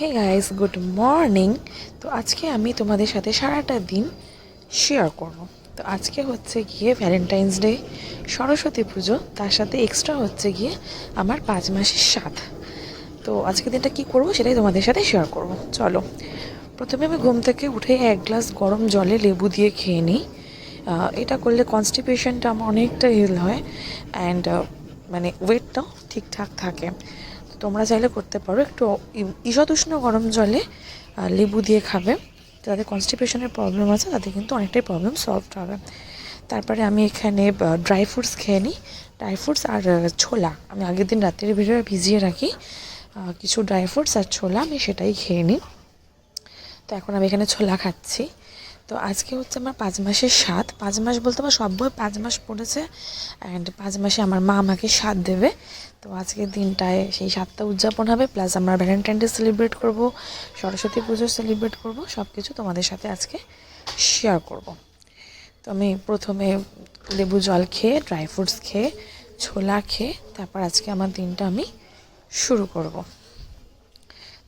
Hey guys good morning তো আজকে আমি তোমাদের সাথে সারাটা দিন শেয়ার করব। তো আজকে হচ্ছে গিয়ে ভ্যালেন্টাইন্স ডে সরস্বতী পুজো, তার সাথে এক্সট্রা হচ্ছে গিয়ে আমার পাঁচ মাসের স্বাদ তো আজকে দিনটা কি করব সেটাই তোমাদের সাথে শেয়ার করব। চলো, প্রথমে আমি ঘুম থেকে উঠে এক গ্লাস গরম জলে লেবু দিয়ে খেয়ে নিই। এটা করলে কনস্টিপেশনটা আমার অনেকটা হিল হয় অ্যান্ড মানে ওয়েটটাও ঠিকঠাক থাকে। তোমরা চাইলে করতে পারো। একটু উষ্ণ গরম জলে লেবু দিয়ে খাবে। যাদের কনস্টিপেশনের প্রবলেম আছে তাদের কিন্তু অনেকটাই প্রবলেম সলভ হবে। তারপরে আমি এখানে ড্রাই ফ্রুটস খেয়ে নিই। ড্রাই ফ্রুটস আর ছোলা। আমি আগের দিন রাত্রির ভিতরে ভিজিয়ে রাখি। কিছু ড্রাই ফ্রুটস আর ছোলা আমি সেটাই খেয়ে নিই। তো এখন আমি এখানে ছোলা খাচ্ছি। তো আজকে হচ্ছে আমার পাঁচ মাসের স্বাদ। পাঁচ মাস বলতে আমার সব বই পাঁচ মাস পড়েছে অ্যান্ড পাঁচ মাসে আমার মা আমাকে স্বাদ দেবে। তো আজকের দিনটায় সেই স্বাদটা উদযাপন হবে প্লাস আমরা ভ্যালেন্টাইন ডে সেলিব্রেট করব, সরস্বতী পুজো সেলিব্রেট করব সব কিছু তোমাদের সাথে আজকে শেয়ার করব। তো আমি প্রথমে লেবু জল খেয়ে ড্রাই ফ্রুটস খেয়ে, ছোলা খেয়ে, তারপর আজকে আমার দিনটা আমি শুরু করব।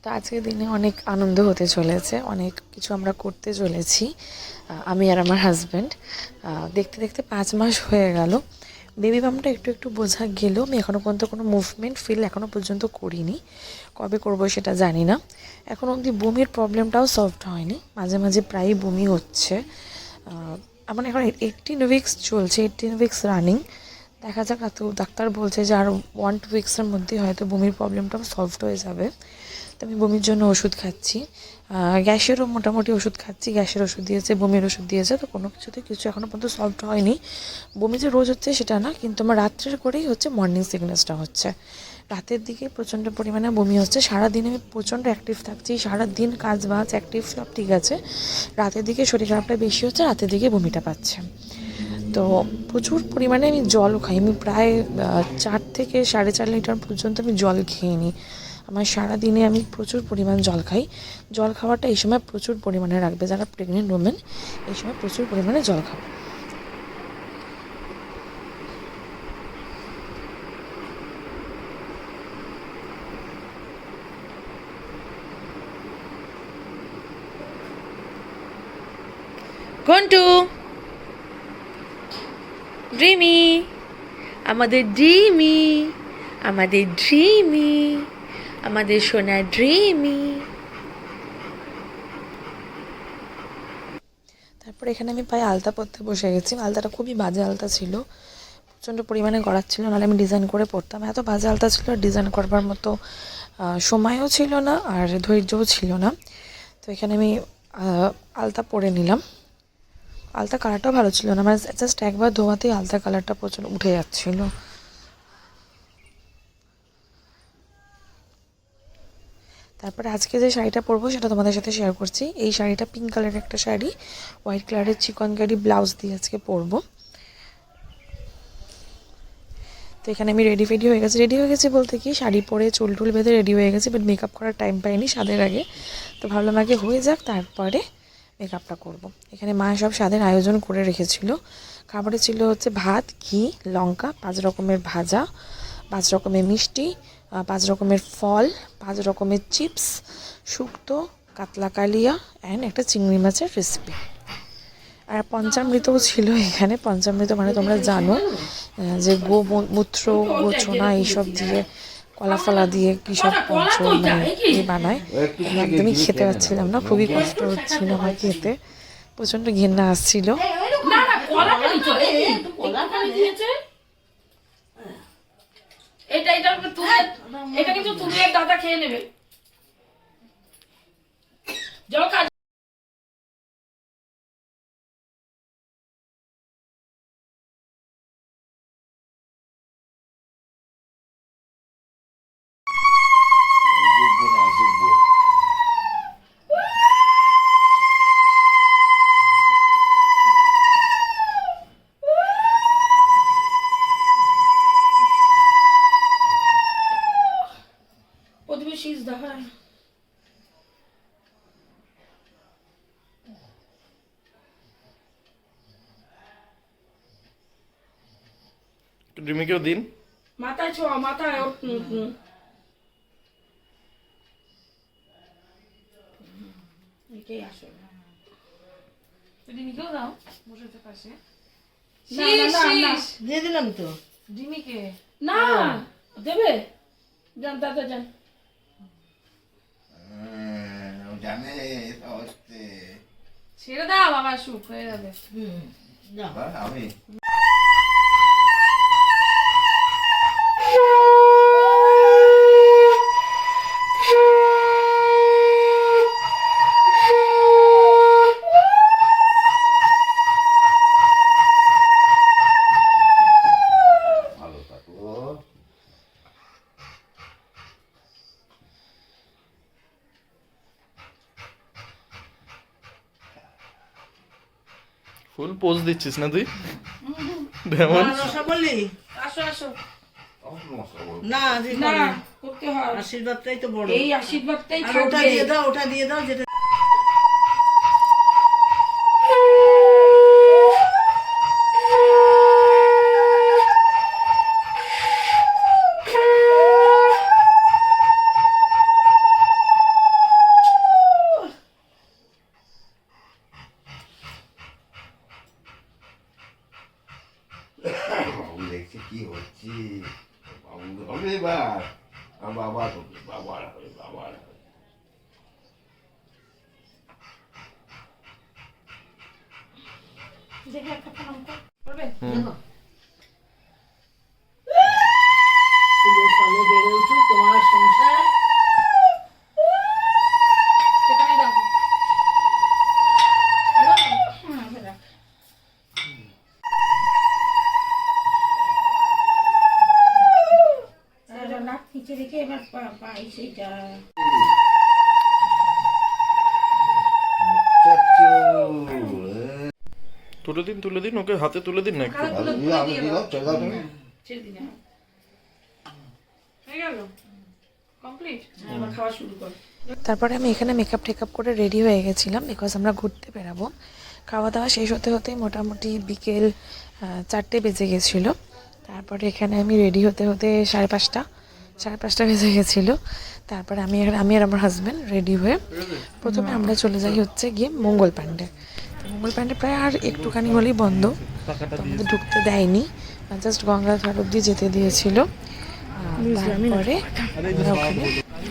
তো আজকের দিনে অনেক আনন্দ হতে চলেছে, অনেক কিছু আমরা করতে চলেছি আমি আর আমার হাজব্যান্ড দেখতে দেখতে পাঁচ মাস হয়ে গেল। বেবি বামটা একটু একটু বোঝা গেলেও আমি এখনও পর্যন্ত কোনো মুভমেন্ট ফিল এখনও পর্যন্ত করিনি। কবে করব সেটা জানি না। এখন অবধি বমির প্রবলেমটাও সলভ হয়নি। মাঝে মাঝে প্রায়ই বমি হচ্ছে। আমার এখন এইটিন উইক্স চলছে এইটিন উইকস রানিং দেখা যাক তো ডাক্তার বলছে যে আর ওয়ান টু উইক্সের মধ্যে হয়তো বমির প্রবলেমটাও সলভড হয়ে যাবে। তো আমি বমির জন্য ওষুধ খাচ্ছি। গ্যাসেরও মোটামুটি ওষুধ খাচ্ছি, গ্যাসের ওষুধ দিয়েছে, বমির ওষুধ দিয়েছে, তো কোনো কিছুতে কিছু এখনও পর্যন্ত সলভড হয়নি। বমি যে রোজ হচ্ছে সেটা না, কিন্তু আমার রাত্রের করেই হচ্ছে মর্নিং সিকনেসটা হচ্ছে। রাতের দিকে প্রচণ্ড পরিমাণে বমি হচ্ছে। সারাদিন আমি প্রচণ্ড অ্যাক্টিভ থাকছি, সারাদিন কাজ বাজ অ্যাক্টিভ সব ঠিক আছে। রাতের দিকে শরীর খারাপটা বেশি হচ্ছে, রাতের দিকে বমিটা পাচ্ছে। তো প্রচুর পরিমাণে আমি জল খাই। আমি প্রায় চার থেকে সাড়ে চার লিটার পর্যন্ত আমি জল খেয়ে নিই। আমার সারাদিনে আমি প্রচুর পরিমাণ জল খাই। জল খাওয়াটা এই সময় প্রচুর পরিমাণে রাখবে। যারা প্রেগনেন্ট ওমেন এই সময় প্রচুর পরিমাণে জল খাবে। ঘন্টু! ড্রিমি আমাদের ড্রিমি আমাদের ড্রিমি আমাদের সোনা ড্রিমি তারপর এখানে আমি পায়ে আলতা পরতে বসে গেছি। আলতাটা খুবই বাজে আলতা ছিল। প্রচণ্ড পরিমাণে গড়াচ্ছিল নাহলে আমি ডিজাইন করে পরতাম। এত বাজে আলতা ছিল ডিজাইন করবার মতো সময়ও ছিল না, আর ধৈর্যও ছিল না। তো এখানে আমি আলতা পরে নিলাম। আলতা কালারটাও ভালো ছিল না। মানে জাস্ট একবার ধোয়াতেই আলতা কালারটা প্রচুর উঠে যাচ্ছিল। তারপরে আজকে যে শাড়িটা পরবো সেটা তোমাদের সাথে শেয়ার করছি। এই শাড়িটা পিঙ্ক কালারের একটা শাড়ি হোয়াইট কালারের চিকন কারি ব্লাউজ দিয়ে আজকে পরবো। তো এখানে আমি রেডি ফেডি হয়ে গেছি। রেডি হয়ে গেছি বলতে কি, শাড়ি পরে চুল টুল বেঁধে রেডি হয়ে গেছি বাট মেকআপ করার টাইম পাইনি স্বাদের আগে। তো ভাবলাম আগে হয়ে যাক, তারপরে মেকআপটা করব। এখানে মা সব স্বাদের আয়োজন করে রেখেছিল। খাবারে ছিল হচ্ছে ভাত, ঘি, লঙ্কা, পাঁচ রকমের ভাজা, পাঁচ রকমের মিষ্টি পাঁচ রকমের ফল, পাঁচ রকমের চিপস, শুক্তো, কাতলা কালিয়া অ্যান্ড একটা চিংড়ি মাছের রেসিপি আর পঞ্চামৃতও ছিল এখানে। পঞ্চামৃত মানে তোমরা জানো যে গো মূ- মূত্র, গোছনা এইসব দিয়ে কলা ফলা দিয়ে কী সব মানে বানায়? একদমই খেতে পারছিলাম না খুবই কষ্ট হচ্ছিল আমার খেতে। প্রচণ্ড ঘেন্না আসছিল। না না কলা খালি তো এই একটু কলা খালি দিয়েছে। এটা এটা তুমি এটা কিন্তু তুমি দাদা খেয়ে নেবে। যাও দেখা একটু ড্রিমিকেও দিন মাথায় ছোঁয়া মাথায় ডিমিকেও দাও পাশে। দিয়ে দিলাম তো ডিমিকে না দেবে যান দাদা যান জানে এটা হচ্ছে ছেড়ে দাও বাবা সুখ হয়ে যাবে। হুম আমি পোজ দিচ্ছিস না তুই? যেমন আসো আসো। না। করতে হয়। আশীর্বাদটাই তো বড়। এই আশীর্বাদটাই ওটা দিয়ে দাও ওটা দিয়ে দাও যেটা বাবু দেখছি কি হচ্ছে বাবু হবে এবার আমার বাবার হবে বাবার হবে বাবার হবে দেখে একটা প্রণাম কর করবে পুজোর ফলে বেড়ে উঠুক তোমার সংসার রাখো এবার পা- পা সেইটা তুলে দিন তুলে দিন ওকে হাতে তুলে দিন না একটু। আমি দিলাম চলে দাও। তুমি। ছেড়ে দিন হ্যাঁ। হয়ে গেল? কমপ্লিট? এবার খাওয়া শুরু কর। তারপরে আমি এখানে মেকআপ টেকআপ করে রেডি হয়ে গেছিলাম বিকজ আমরা ঘুরতে বেরাবো খাওয়া দাওয়া শেষ হতে হতেই মোটামুটি বিকেল চারটে বেজে গেছিল। তারপরে এখানে আমি রেডি হতে হতে সাড়ে পাঁচটা সাড়ে পাঁচটা বেজে গেছিল। তারপরে আমি আর আমি আর আমার হাজব্যান্ড রেডি হয়ে প্রথমে আমরা চলে যাই হচ্ছে গিয়ে মঙ্গল প্যান্ডে তো মঙ্গল প্যান্ডে প্রায় আর একটুখানি হলেই বন্ধ। আমাদের ঢুকতে দেয়নি। জাস্ট গঙ্গা ঘাট অব্দি যেতে দিয়েছিল। তারপরে ওখানে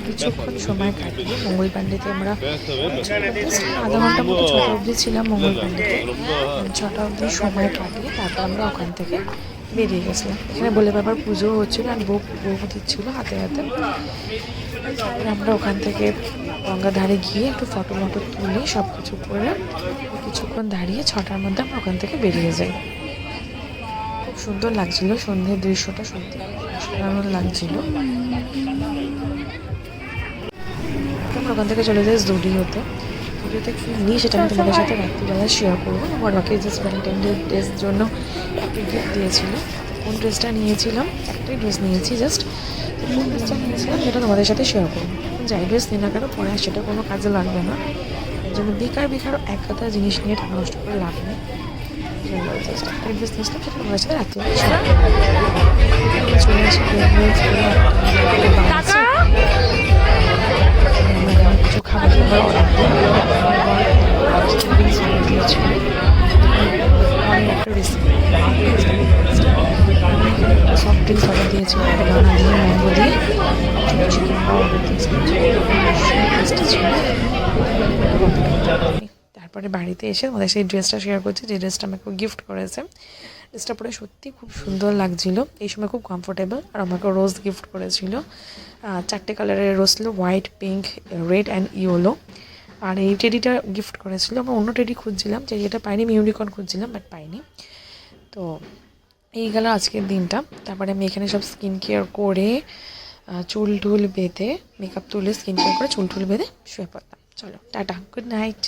কিছুক্ষণ সময় কাটিয়ে মঙ্গল পান্ডিতে আমরা আধা ঘণ্টা মতো ছটা অবধি ছিলাম মঙ্গল পান্ডিতে ছটা অবধি সময় কাটিয়ে তারপর আমরা ওখান থেকে বেরিয়ে গেছিলাম। এখানে বলে বাবার পুজো হচ্ছিল আর বউ বউ দিচ্ছিল হাতে হাতে। আমরা ওখান থেকে গঙ্গার ধারে গিয়ে একটু ফটো মটো তুলে সব কিছু করে কিছুক্ষণ দাঁড়িয়ে ছটার মধ্যে আমরা ওখান থেকে বেরিয়ে যাই। খুব সুন্দর লাগছিল সন্ধ্যের দৃশ্যটা সত্যি অসাধারণ লাগছিল। আমরা ওখান থেকে চলে যাই জুডিওতে জুডিওতে কি নিই সেটা আমি তোমাদের সাথে রাত্রিবেলা শেয়ার করব। আমার বাকি জাস্ট ভ্যালেন্টাইন ডে ড্রেস জন্য একটা গিফট দিয়েছিল, কোন ড্রেসটা নিয়েছিলাম? একটাই ড্রেস নিয়েছি জাস্ট কোন ড্রেসটা নিয়েছিলাম, সেটা তোমাদের সাথে শেয়ার করব। ড্রেস নিই না কেন পরে সেটা কোনো কাজে লাগবে না। এর জন্য বেকার বেকার এক কথা জিনিস নিয়ে টাকা নষ্ট করে লাভ নেই। জাস্ট একটা ড্রেস সেটা আমার সাথে শেয়ার চলে আসি। তারপরে বাড়িতে এসে আমাদের সেই ড্রেসটা শেয়ার করছি, যে ড্রেসটা আমাকে গিফট করেছে। ড্রেসটা পরে সত্যি খুব সুন্দর লাগছিল। এই সময় খুব কমফোর্টেবল আর আমাকে রোজ গিফট করেছিল। চারটে কালারের রোজ ছিল white pink red and yellow আর এই টেডিটা গিফট করেছিল। আমরা অন্য টেডি খুঁজছিলাম টেডিটা পাইনি মিউনিকর্ন খুঁজছিলাম বাট পাইনি। তো এই গেল আজকের দিনটা। তারপরে আমি এখানে সব স্কিন কেয়ার করে চুল টুল বেঁধে মেকআপ তুলে স্কিন কেয়ার করে চুল টুল বেঁধে শুয়ে পড়তাম চলো, টাটা গুড নাইট